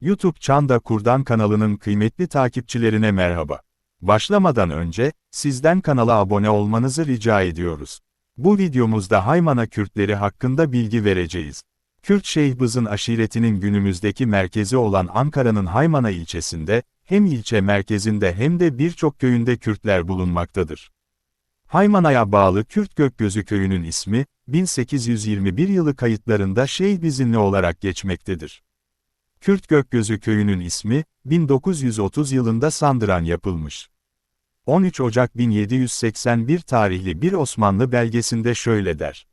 YouTube Çanda Kurdan kanalının kıymetli takipçilerine merhaba. Başlamadan önce, sizden kanala abone olmanızı rica ediyoruz. Bu videomuzda Haymana Kürtleri hakkında bilgi vereceğiz. Kürt Şeyhbız'ın aşiretinin günümüzdeki merkezi olan Ankara'nın Haymana ilçesinde, hem ilçe merkezinde hem de birçok köyünde Kürtler bulunmaktadır. Haymana'ya bağlı Kürt Gökgözü köyünün ismi, 1821 yılı kayıtlarında Şeyhbizinli olarak geçmektedir. Kürt Gökgözü köyünün ismi, 1930 yılında Sandıran yapılmış. 13 Ocak 1781 tarihli bir Osmanlı belgesinde şöyle der.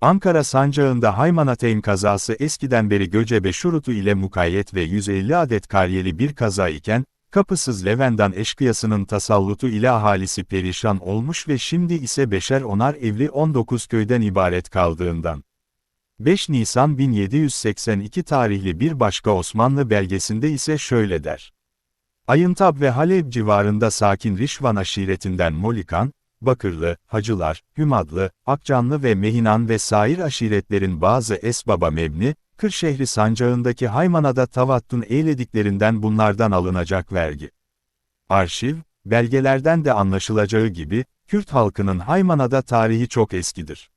Ankara sancağında Haymanateyim kazası eskiden beri göcebe şurutu ile mukayyet ve 150 adet karyeli bir kaza iken, kapısız Levendan eşkıyasının tasallutu ile ahalisi perişan olmuş ve şimdi ise beşer onar evli 19 köyden ibaret kaldığından. 5 Nisan 1782 tarihli bir başka Osmanlı belgesinde ise şöyle der. Ayıntab ve Halep civarında sakin Rişvan aşiretinden Molikan, Bakırlı, Hacılar, Hümadlı, Akcanlı ve Mehinan ve sair aşiretlerin bazı esbaba mebni, Kırşehri sancağındaki Haymana'da tavattun eylediklerinden bunlardan alınacak vergi. Arşiv, belgelerden de anlaşılacağı gibi, Kürt halkının Haymana'da tarihi çok eskidir.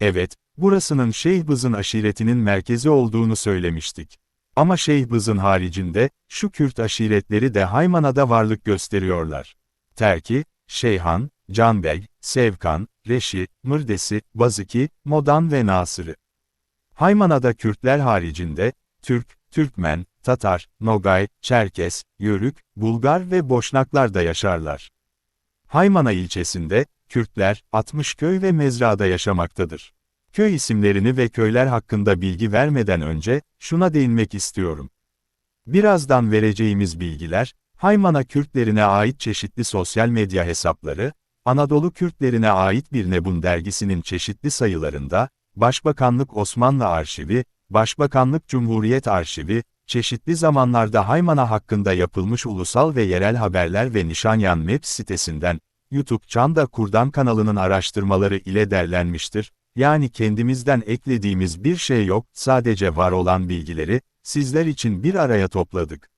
Evet, burasının Şeyhbız'ın aşiretinin merkezi olduğunu söylemiştik. Ama Şeyhbız'ın haricinde, şu Kürt aşiretleri de Haymana'da varlık gösteriyorlar. Terki, Şeyhan, Canbeg, Sevkan, Reşi, Mırdesi, Bazıki, Modan ve Nasırı. Haymana'da Kürtler haricinde, Türk, Türkmen, Tatar, Nogay, Çerkes, Yörük, Bulgar ve Boşnaklar da yaşarlar. Haymana ilçesinde, Kürtler, 60 köy ve mezrada yaşamaktadır. Köy isimlerini ve köyler hakkında bilgi vermeden önce, şuna değinmek istiyorum. Birazdan vereceğimiz bilgiler, Haymana Kürtlerine ait çeşitli sosyal medya hesapları, Anadolu Kürtlerine ait bir Nebun dergisinin çeşitli sayılarında, Başbakanlık Osmanlı Arşivi, Başbakanlık Cumhuriyet Arşivi, çeşitli zamanlarda Haymana hakkında yapılmış ulusal ve yerel haberler ve Nişanyan Maps sitesinden, YouTube Çanda Kurdan kanalının araştırmaları ile derlenmiştir. Yani kendimizden eklediğimiz bir şey yok, sadece var olan bilgileri, sizler için bir araya topladık.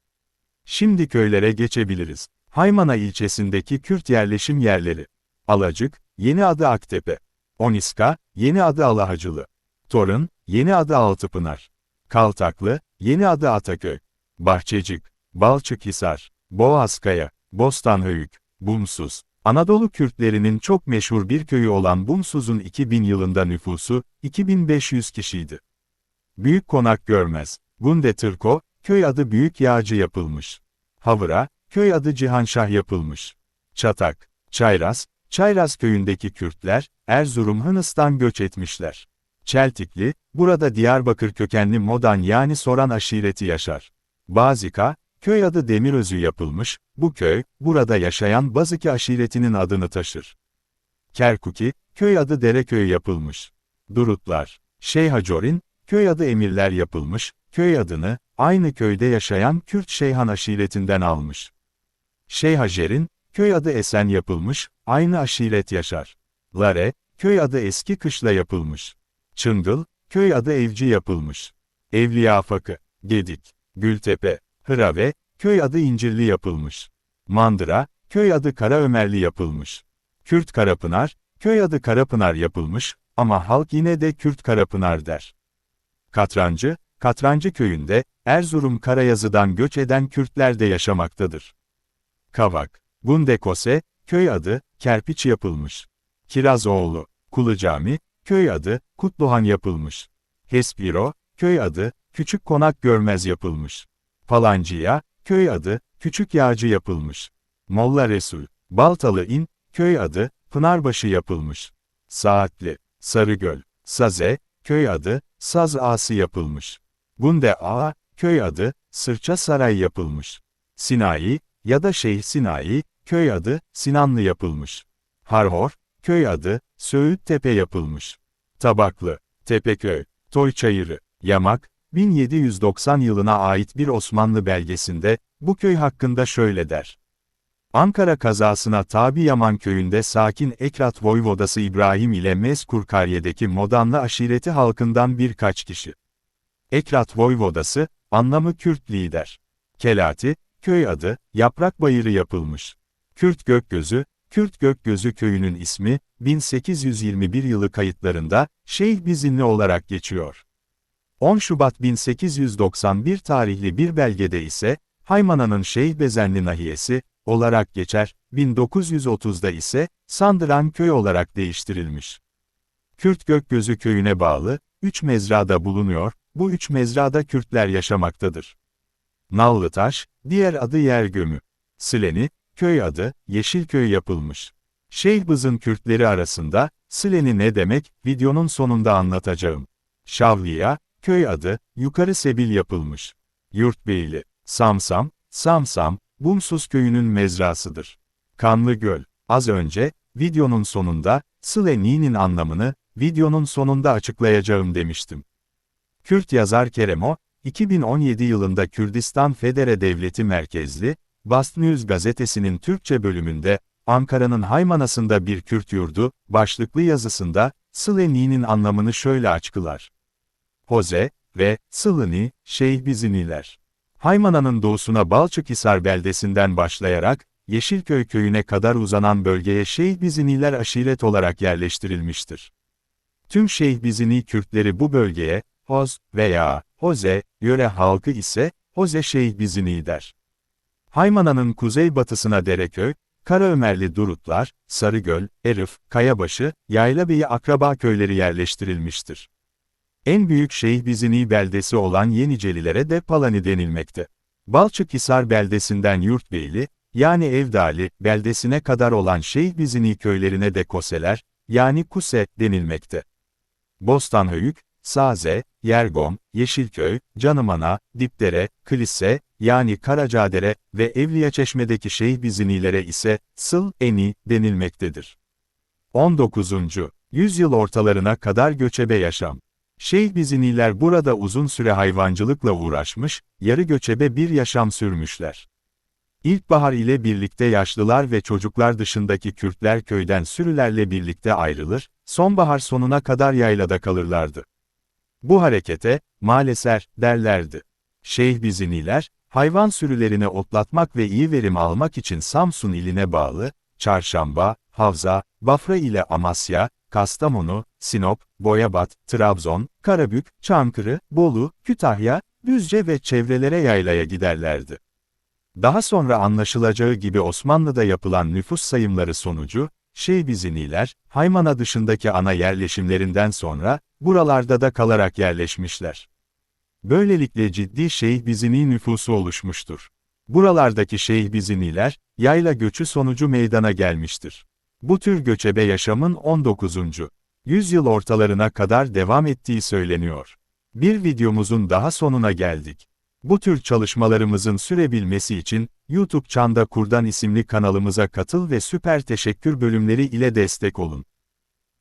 Şimdi köylere geçebiliriz. Haymana ilçesindeki Kürt yerleşim yerleri. Alacık, yeni adı Aktepe. Oniska, yeni adı Alahacılı. Torun, yeni adı Altıpınar. Kaltaklı, yeni adı Ataköy. Bahçecik, Balçıkhisar, Boğazkaya, Bostanhöyük, Bumsuz. Anadolu Kürtlerinin çok meşhur bir köyü olan Bumsuz'un 2000 yılında nüfusu, 2500 kişiydi. Büyük konak görmez. Gunde Tırko, köy adı Büyük Yağcı yapılmış. Havıra, köy adı Cihanşah yapılmış. Çatak, Çayraz, Çayraz köyündeki Kürtler, Erzurum Hınıs'tan göç etmişler. Çeltikli, burada Diyarbakır kökenli Modan yani Soran aşireti yaşar. Bazika, köy adı Demirözü yapılmış, bu köy, burada yaşayan Bazıki aşiretinin adını taşır. Kerkuki, köy adı Dereköy yapılmış. Durutlar, Şeyhacorin, köy adı Emirler yapılmış, köy adını, aynı köyde yaşayan Kürt Şeyhan aşiretinden almış. Şeyhacer'in, köy adı Esen yapılmış, aynı aşiret yaşar. Lare, köy adı Eski Kışla yapılmış. Çıngıl, köy adı Evci yapılmış. Evliya Fakı, Gedik, Gültepe, Hırave, köy adı İncirli yapılmış. Mandıra, köy adı Kara Ömerli yapılmış. Kürt Karapınar, köy adı Karapınar yapılmış, ama halk yine de Kürt Karapınar der. Katrancı, Katrancı köyünde, Erzurum Karayazı'dan göç eden Kürtler de yaşamaktadır. Kavak, Bundekose, köy adı, Kerpiç yapılmış. Kirazoğlu, Kulu Cami, köy adı, Kutluhan yapılmış. Hespiro, köy adı, Küçük Konak Görmez yapılmış. Palancıya, köy adı, Küçük Yağcı yapılmış. Molla Resul, Baltalı İn, köy adı, Pınarbaşı yapılmış. Saatli, Sarıgöl, Saze, köy adı, Saz Ağası yapılmış. Bunde Ağa, köy adı, Sırça Saray yapılmış. Sinayi, ya da Şeyh Sinayi, köy adı, Sinanlı yapılmış. Harhor, köy adı, Söğüt Tepe yapılmış. Tabaklı, Tepeköy, Toy Çayırı, Yamak, 1790 yılına ait bir Osmanlı belgesinde, bu köy hakkında şöyle der. Ankara kazasına tabi Yaman köyünde sakin Ekrat Voyvodası İbrahim ile Mezkur Karye'deki Modanlı aşireti halkından birkaç kişi. Ekrat Voyvodası, anlamı Kürt lider. Kelati, köy adı, yaprak bayırı yapılmış. Kürt Gökgözü, Kürt Gökgözü köyünün ismi, 1821 yılı kayıtlarında, Şeyh Bizinli olarak geçiyor. 10 Şubat 1891 tarihli bir belgede ise, Haymana'nın Şeyh Bezenli nahiyesi, olarak geçer, 1930'da ise, Sandıran köy olarak değiştirilmiş. Kürt Gökgözü köyüne bağlı, 3 mezrada bulunuyor, bu üç mezrada Kürtler yaşamaktadır. Nallıtaş, diğer adı Yergömü. Sıleni, köy adı, Yeşilköy yapılmış. Şeyhbız'ın Kürtleri arasında, Sıleni ne demek, videonun sonunda anlatacağım. Şavliya, köy adı, Yukarı Sebil yapılmış. Yurtbeyli, Samsam, Samsam, Bumsuz köyünün mezrasıdır. Kanlı Göl, az önce, videonun sonunda, Sıleni'nin anlamını, videonun sonunda açıklayacağım demiştim. Kürt yazar Keremo, 2017 yılında Kürdistan Federe Devleti merkezli, Bast News gazetesinin Türkçe bölümünde, Ankara'nın Haymanası'nda bir Kürt yurdu, başlıklı yazısında, Sıleni'nin anlamını şöyle açıklar. Hoze ve Sılını, Şeyh Biziniler. Haymana'nın doğusuna Balçıkhisar beldesinden başlayarak, Yeşilköy köyüne kadar uzanan bölgeye Şeyh Biziniler aşiret olarak yerleştirilmiştir. Tüm Şeyh Bizini Kürtleri bu bölgeye, Hoz veya Hoze, yöre halkı ise Hoze Şeyh Bizini der. Haymana'nın kuzeybatısına Dereköy, Karaömerli Durutlar, Sarıgöl, Erif, Kayabaşı, Yaylabeyi akraba köyleri yerleştirilmiştir. En büyük Şeyh Bizini beldesi olan Yenicelilere de Palani denilmekte. Balçıkhisar beldesinden Yurtbeyli, yani Evdali, beldesine kadar olan Şeyh Bizini köylerine de Koseler, yani Kuse, denilmekte. Bostanhöyük, Saze, Yergom, Yeşilköy, Canımana, Dipdere, Klise, yani Karacadere ve Evliyaçeşme'deki Şeyh Bizinilere ise Sıl Eni denilmektedir. 19. Yüzyıl ortalarına kadar göçebe yaşam. Şeyh Biziniler burada uzun süre hayvancılıkla uğraşmış, yarı göçebe bir yaşam sürmüşler. İlkbahar ile birlikte yaşlılar ve çocuklar dışındaki Kürtler köyden sürülerle birlikte ayrılır, sonbahar sonuna kadar yaylada kalırlardı. Bu harekete, maleser, derlerdi. Şeyh Biziniler, hayvan sürülerini otlatmak ve iyi verim almak için Samsun iline bağlı, Çarşamba, Havza, Bafra ile Amasya, Kastamonu, Sinop, Boyabat, Trabzon, Karabük, Çankırı, Bolu, Kütahya, Düzce ve çevrelere yaylaya giderlerdi. Daha sonra anlaşılacağı gibi Osmanlı'da yapılan nüfus sayımları sonucu, Şeybiziniler, Haymana dışındaki ana yerleşimlerinden sonra, buralarda da kalarak yerleşmişler. Böylelikle ciddi Şeyhbizini nüfusu oluşmuştur. Buralardaki Şeyhbiziniler, yayla göçü sonucu meydana gelmiştir. Bu tür göçebe yaşamın 19. yüzyıl ortalarına kadar devam ettiği söyleniyor. Bir videomuzun daha sonuna geldik. Bu tür çalışmalarımızın sürebilmesi için, YouTube Çanda Kurdan isimli kanalımıza katıl ve süper teşekkür bölümleri ile destek olun.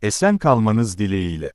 Esen kalmanız dileğiyle.